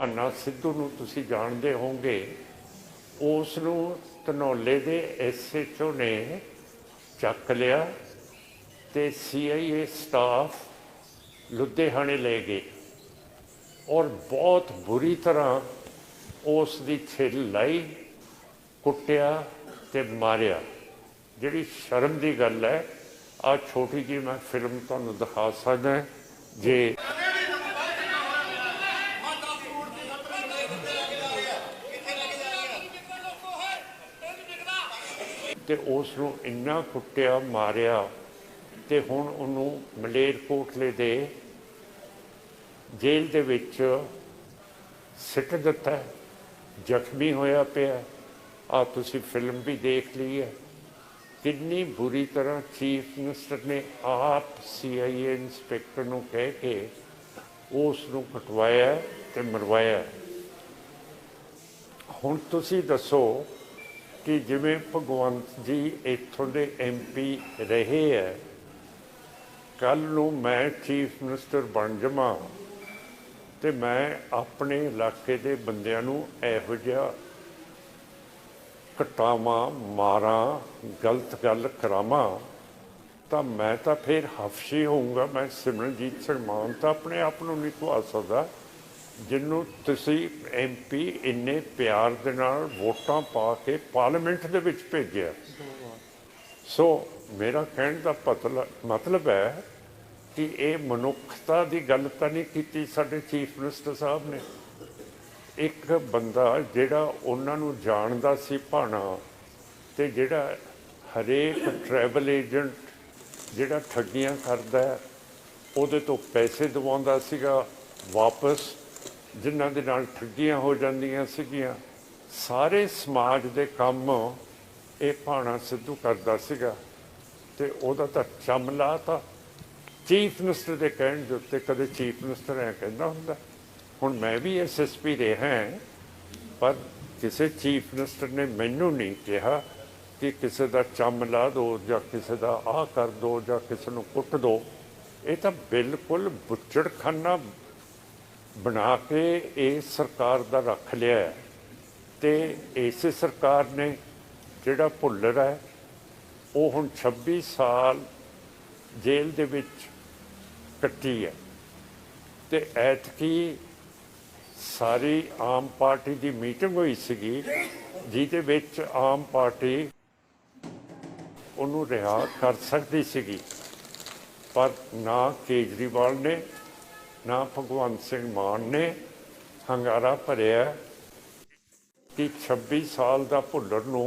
ਅੰਨਾ ਸਿੱਧੂ ਨੂੰ ਤੁਸੀਂ ਜਾਣਦੇ ਹੋਵੋਗੇ, ਉਸ ਨੂੰ ਧਨੌਲੇ ਦੇ ਐਸਐਚਓ ਨੇ ਚੱਕ ਲਿਆ ਤੇ ਸੀਆਈਏ ਸਟਾਫ ਲੁਧਿਆਣੇ ਲੈ ਗਏ ਔਰ ਬਹੁਤ ਬੁਰੀ ਤਰ੍ਹਾਂ ਉਸ ਦੀ ਛਿੱਲ ਲਾਈ, ਕੁੱਟਿਆ ਤੇ ਮਾਰਿਆ। ਜਿਹੜੀ ਸ਼ਰਮ ਦੀ ਗੱਲ ਹੈ ਆ ਛੋਟੀ ਜੀ ਮੈਂ ਫਿਲਮ ਤੁਹਾਨੂੰ ਦਿਖਾ ਸਕਦਾ, ਜੇ ਤੇ ਉਸ ਨੂੰ ਇੰਨਾ ਕੁੱਟਿਆ, ਮਾਰਿਆ ਤੇ ਹੁਣ ਉਹਨੂੰ ਮਲੇਰਕੋਟਲੇ ਦੇ ਜੇਲ੍ਹ ਦੇ ਵਿੱਚ ਸਿੱਟ ਦਿੱਤਾ ਜ਼ਖਮੀ ਹੋਇਆ ਪਿਆ ਆ ਤੁਸੀਂ ਫਿਲਮ ਵੀ ਦੇਖ ਲਈ ਹੈ। ਕਿੰਨੀ ਬੁਰੀ ਤਰ੍ਹਾਂ ਚੀਫ ਮਿਨਿਸਟਰ ਨੇ ਆਪ ਸੀਆਈਏ ਇੰਸਪੈਕਟਰ ਨੂੰ ਕਹਿ ਕੇ ਉਸ ਨੂੰ ਕਟਵਾਇਆ ਤੇ ਮਰਵਾਇਆ ਹੁਣ ਤੁਸੀਂ ਦੱਸੋ ਕਿ ਜਿਵੇਂ ਭਗਵੰਤ ਜੀ ਇੱਥੋਂ ਦੇ ਐਮਪੀ ਰਹੇ ਹੈ ਕੱਲ ਨੂੰ ਮੈਂ ਚੀਫ ਮਿਨਿਸਟਰ ਬਣ ਜਾਵਾਂ ਤੇ ਮੈਂ ਆਪਣੇ ਇਲਾਕੇ ਦੇ ਬੰਦਿਆਂ ਨੂੰ ਇਹੋ ਜਿਹਾ ਕਟਾਵਾਂ ਮਾਰਾਂ, ਗਲਤ ਗੱਲ ਕਰਾਵਾਂ, ਤਾਂ ਮੈਂ ਤਾਂ ਫਿਰ ਹਫਸ਼ੀ ਹੋਊਂਗਾ। ਮੈਂ ਸਿਮਰਨਜੀਤ ਸਿੰਘ ਮਾਨ ਤਾਂ ਆਪਣੇ ਆਪ ਨੂੰ ਨਹੀਂ ਖਵਾ ਸਕਦਾ। ਜਿਹਨੂੰ ਤੁਸੀਂ ਐਮਪੀ ਇੰਨੇ ਪਿਆਰ ਦੇ ਨਾਲ ਵੋਟਾਂ ਪਾ ਕੇ ਪਾਰਲੀਮੈਂਟ ਦੇ ਵਿੱਚ ਭੇਜਿਆ। ਸੋ ਮੇਰਾ ਕਹਿਣ ਦਾ ਪਤਲ- ਮਤਲਬ ਹੈ ਕਿ ਇਹ ਮਨੁੱਖਤਾ ਦੀ ਗੱਲ ਤਾਂ ਨਹੀਂ ਕੀਤੀ ਸਾਡੇ ਚੀਫ ਮਿਨਿਸਟਰ ਸਾਹਿਬ ਨੇ। ਇੱਕ ਬੰਦਾ ਜਿਹੜਾ ਉਹਨਾਂ ਨੂੰ ਜਾਣਦਾ ਸੀ ਭਾਣਾ ਤੇ ਜਿਹੜਾ ਹਰੇਕ ਟਰੈਵਲ ਏਜੰਟ ਜਿਹੜਾ ਠੱਗੀਆਂ ਕਰਦਾ, ਉਹਦੇ ਤੋਂ ਪੈਸੇ ਦਵਾਉਂਦਾ ਸੀਗਾ, ਵਾਪਸ ਜਿਨ੍ਹਾਂ ਦੇ ਨਾਲ ਠੱਗੀਆਂ ਹੋ ਜਾਂਦੀਆਂ ਸੀਗੀਆਂ ਸਾਰੇ ਸਮਾਜ ਦੇ ਕੰਮ ਇਹ ਭਾਣਾ ਸਿੱਧੂ ਕਰਦਾ ਸੀਗਾ ਤੇ ਉਹਦਾ ਤਾਂ ਚਮਲਾ ਤਾਂ ਚੀਫ ਮਿਨਿਸਟਰ ਦੇ ਕਹਿਣ ਦੇ ਉੱਤੇ ਕਦੇ ਚੀਫ ਮਿਨਿਸਟਰ ਐ ਕਹਿੰਦਾ ਹੁੰਦਾ ਹੁਣ ਮੈਂ ਵੀ ਐਸਐਸਪੀ ਰਿਹਾ ਹਾਂ, ਪਰ ਕਿਸੇ ਚੀਫ ਮਿਨਿਸਟਰ ਨੇ ਮੈਨੂੰ ਨਹੀਂ ਕਿਹਾ ਕਿ ਕਿਸੇ ਦਾ ਚੰਮ ਲਾ ਦਿਓ ਜਾਂ ਕਿਸੇ ਦਾ ਆਹ ਕਰ ਦਿਓ ਜਾਂ ਕਿਸੇ ਨੂੰ ਕੁੱਟ ਦਿਓ ਇਹ ਤਾਂ ਬਿਲਕੁਲ ਬੁੱਚੜਖਾਨਾ ਬਣਾ ਕੇ ਇਹ ਸਰਕਾਰ ਦਾ ਰੱਖ ਲਿਆ ਹੈ। ਤੇ ਇਸੇ ਸਰਕਾਰ ਨੇ ਜਿਹੜਾ ਭੁੱਲਰ ਹੈ, ਉਹ ਹੁਣ 26 ਸਾਲ ਜੇਲ੍ਹ ਦੇ ਵਿੱਚ ਕੱਟੀ ਹੈ। ਤੇ ਐਤਕੀ ਸਾਰੀ ਆਮ ਪਾਰਟੀ ਦੀ ਮੀਟਿੰਗ ਹੋਈ ਸੀਗੀ, ਜਿਹਦੇ ਵਿੱਚ ਆਮ ਪਾਰਟੀ ਉਹਨੂੰ ਰਿਹਾ ਕਰ ਸਕਦੀ ਸੀਗੀ। ਪਰ ਨਾ ਕੇਜਰੀਵਾਲ ਨੇ ਨਾ ਭਗਵੰਤ ਸਿੰਘ ਮਾਨ ਨੇ ਹੰਗਾਰਾ ਭਰਿਆ ਕਿ 26 ਸਾਲ ਦਾ ਭੁੱਲਰ ਨੂੰ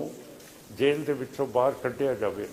ਜੇਲ੍ਹ ਦੇ ਵਿੱਚੋਂ ਬਾਹਰ ਕੱਢਿਆ ਜਾਵੇ।